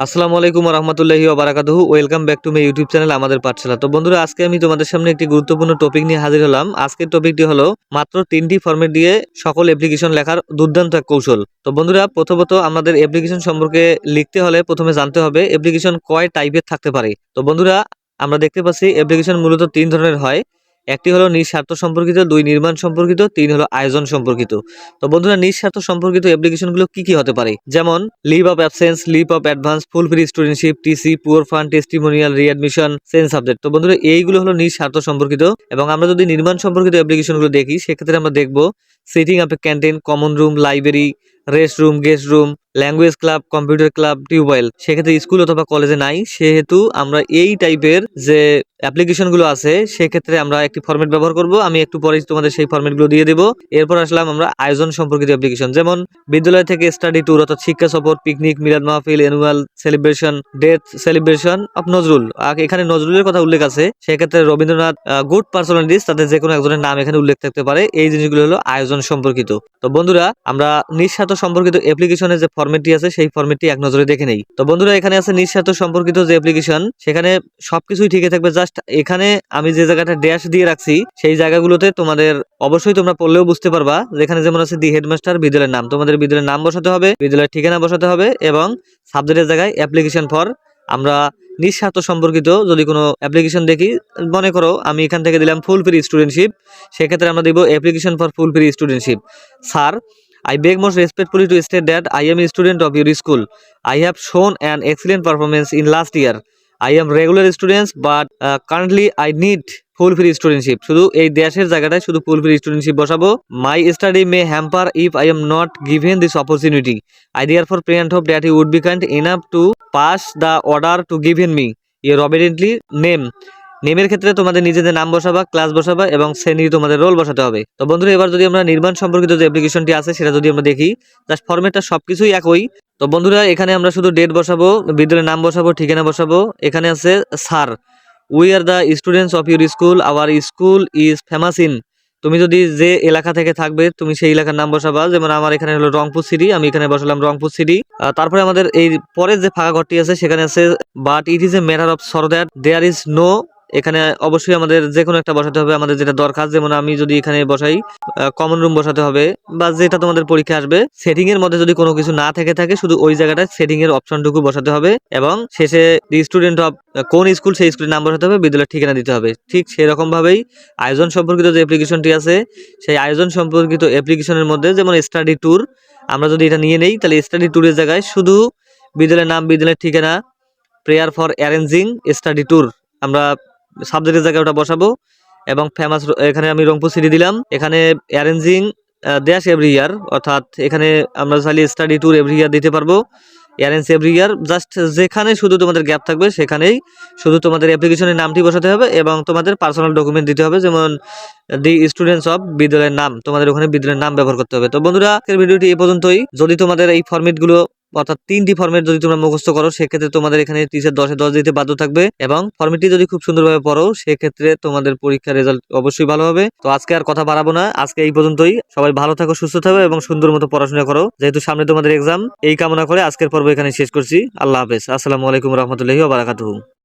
আসসালামু আলাইকুম রহমতুল্লাহি ওবারাকাতুহু। Welcome back to my YouTube channel Amader Pathshala. তো বন্ধুরা, আজকে আমি তোমাদের সামনে একটি গুরুত্বপূর্ণ টপিক নিয়ে হাজির হলাম। আজকের টপিকটি হলো মাত্র তিনটি ফর্মেট দিয়ে সকল অ্যাপ্লিকেশন লেখার দুর্দান্ত এক কৌশল। তো বন্ধুরা, প্রথমত আমাদের অ্যাপ্লিকেশন সম্পর্কে লিখতে হলে প্রথমে জানতে হবে অ্যাপ্লিকেশন কয় টাইপের থাকতে পারে। তো বন্ধুরা, আমরা দেখতে পাচ্ছি অ্যাপ্লিকেশন মূলত তিন ধরনের হয়। একটি হলো নিঃস্বার্থ সম্পর্কিত, দুই নির্মাণ সম্পর্কিত, তিন হলো আয়োজন সম্পর্কিত। তো বন্ধুরা নিঃস্বার্থ সম্পর্কিত অ্যাপ্লিকেশনগুলো কি কি হতে পারে? যেমন leave of absence leave of advance full free studentship TC poor fund testimonial readmission sense subject তো বন্ধুরা, এইগুলো হলো নিঃস্বার্থ সম্পর্কিত এবং আমরা যদি নির্মাণ সম্পর্কিত অ্যাপ্লিকেশনগুলো দেখি, সেক্ষেত্রে আমরা দেখব setting up a canteen common room library rest room guest room language club computer club tubewell সেক্ষেত্রে স্কুল অথবা কলেজে নাই। সেহেতু আমরা এই টাইপের যে অ্যাপ্লিকেশনগুলো আছে, সেক্ষেত্রে আমরা একটি ফরম্যাট ব্যবহার করব। আমি একটু পরে তোমাদের সেই ফরম্যাটগুলো দিয়ে দেবো। এরপর আসলাম আমরা আয়োজন সম্পর্কিত অ্যাপ্লিকেশন যেমন বিদ্যালয় থেকে স্টাডি ট্যুর অর্থাৎ শিক্ষা সফর পিকনিক মিলাদ মাহফিল annual celebration death celebration of Nazrul. এখানে নজরুলের কথা উল্লেখ আছে। সেক্ষেত্রে রবীন্দ্রনাথ গুড পার্সোনালিটিস তাদের যে কোনো একজনের নাম এখানে উল্লেখ থাকতে পারে। এই জিনিসগুলো হলো আয়োজন সম্পর্কিত। তো বন্ধুরা, আমরা নিঃস্বার্থ সম্পর্কিত অ্যাপ্লিকেশনের যে ফর্মেটটি আছে, সেই ফর্মেটটি এক নজরে দেখে নেই। তো বন্ধুরা, এখানে আছে নিঃস্বার্থ সম্পর্কিত যে অ্যাপ্লিকেশন সেখানে সবকিছুই ঠিকই থাকবে। জাস্ট এখানে আমি যে জায়গাটা ড্যাশ দিয়ে রাখছি, সেই জায়গাগুলোতে তোমাদের অবশ্যই তোমরা পড়লেও বুঝতে পারবা যেখানে যেমন আছে দি হেডমাস্টার বিদ্যালয়ের নাম। তোমাদের বিদ্যালয়ের নাম বসাতে হবে, বিদ্যালয়ের ঠিকানা বসাতে হবে এবং সাবজেক্টের জায়গায় অ্যাপ্লিকেশন ফর আমরা নিঃস্বার্থ সম্পর্কিত যদি কোনো অ্যাপ্লিকেশন দেখি, মনে করো আমি এখান থেকে দিলাম ফুল ফ্রি স্টুডেন্টশিপ সেক্ষেত্রে আমরা দিব application for full free studentship sir I beg most respectfully to state that I am a student of your school. I have shown an excellent performance in last year. I am regular student but uh, currently I need full free studentship শুধু এই দেশের জায়গাটায় শুধু full free studentship বসাবো my study may hamper if I am not given this opportunity I therefore pray and hope that you would be kind enough to pass the order to given me your obediently name নেমের ক্ষেত্রে তোমাদের নিজেদের নাম বসাবা class বসাবা এবং শ্রেণি তোমাদের role বসাতে হবে। তো বন্ধুরা, এবার যদি আমরা নির্মাণ সম্পর্কিত যে অ্যাপ্লিকেশনটি আছে, সেটা যদি আমরা দেখি জাস্ট ফরম্যাটটা সবকিছুই একই। তো বন্ধুরা, এখানে আমরা শুধু ডেট বসাবো, বিদ্যালয়ের নাম বসাবো, ঠিকানা বসাবো। এখানে আছে sir we are the students of your school our school is famous in তুমি যদি যে এলাকা থেকে থাকবে, তুমি সেই এলাকার নাম বসাবা। যেমন আমার এখানে হলো রংপুর সিটি আমি এখানে বসালাম রংপুর সিটি তারপরে আমাদের এই পরের যে ফাঁকা ঘরটি আছে, সেখানে আছে but it is a matter of sorrow that there is no এখানে অবশ্যই আমাদের যে কোনো একটা বসাতে হবে, আমাদের যেটা দরকার, যেমন আমি যদি এখানে বসাই কমন রুম বসাতে হবে, বা যেটা তোমাদের পরীক্ষা আসবে সেটিং এর মধ্যে যদি কোনো কিছু না থেকে থাকে, শুধু ওই জায়গাটায় সেটিং এর অপশনটুকু বসাতে হবে, এবং শেষে স্টুডেন্ট অফ কোন স্কুল সেই স্কুলের নাম বসাতে হবে, বিদ্যালয়ের ঠিকানা দিতে হবে। ঠিক সেরকম ভাবেই আয়োজন সম্পর্কিত যে অ্যাপ্লিকেশনটি আছে, সেই আয়োজন সম্পর্কিত অ্যাপ্লিকেশনের মধ্যে যেমন স্টাডি ট্যুর আমরা যদি এটা নিয়ে নেই, তাহলে স্টাডি ট্যুরের জায়গায় শুধু বিদ্যালয়ের নাম, বিদ্যালয়ের ঠিকানা prayer for arranging study tour আমরা সাবজেক্টের জায়গায় ওটা বসাবো। এবং ফেমাস এখানে আমি রংপুর সিটি দিলাম। এখানে অ্যারেঞ্জিং দেশ এভরি ইয়ার অর্থাৎ এখানে আমরা চাইলে স্টাডি ট্যুর এভরি ইয়ার দিতে পারব। অ্যারেঞ্জ এভরি ইয়ার জাস্ট যেখানে শুধু তোমাদের গ্যাপ থাকবে সেখানেই শুধু তোমাদের অ্যাপ্লিকেশনের নামটি বসাতে হবে এবং তোমাদের পার্সোনাল ডকুমেন্ট দিতে হবে। যেমন দি স্টুডেন্টস অফ বিদ্যালয়ের নাম, তোমাদের ওখানে বিদ্যালয়ের নাম ব্যবহার করতে হবে। তো বন্ধুরা ভিডিওটি এই পর্যন্তই। যদি তোমাদের এই ফর্মেটগুলো অর্থাৎ তিনটি ফর্মেট যদি তোমরা মুখস্থ করো, সেক্ষেত্রে তোমাদের এখানে টিচার দশে দশ দিতে বাধ্য থাকবে এবং ফর্মেটটি যদি খুব সুন্দরভাবে পড়ো, সেক্ষেত্রে তোমাদের পরীক্ষার রেজাল্ট অবশ্যই ভালো হবে। তো আজকে আর কথা বাড়াবো না। আজকে এই পর্যন্তই। সবাই ভালো থাকো, সুস্থ থাকো এবং সুন্দর মতো পড়াশোনা করো। যেহেতু সামনে তোমাদের এক্সাম এই কামনা করে আজকের পর্ব এখানে শেষ করছি। আল্লাহ হাফেজ। আসসালামু আলাইকুম রহমতুল্লাহি বারাকাতুহু।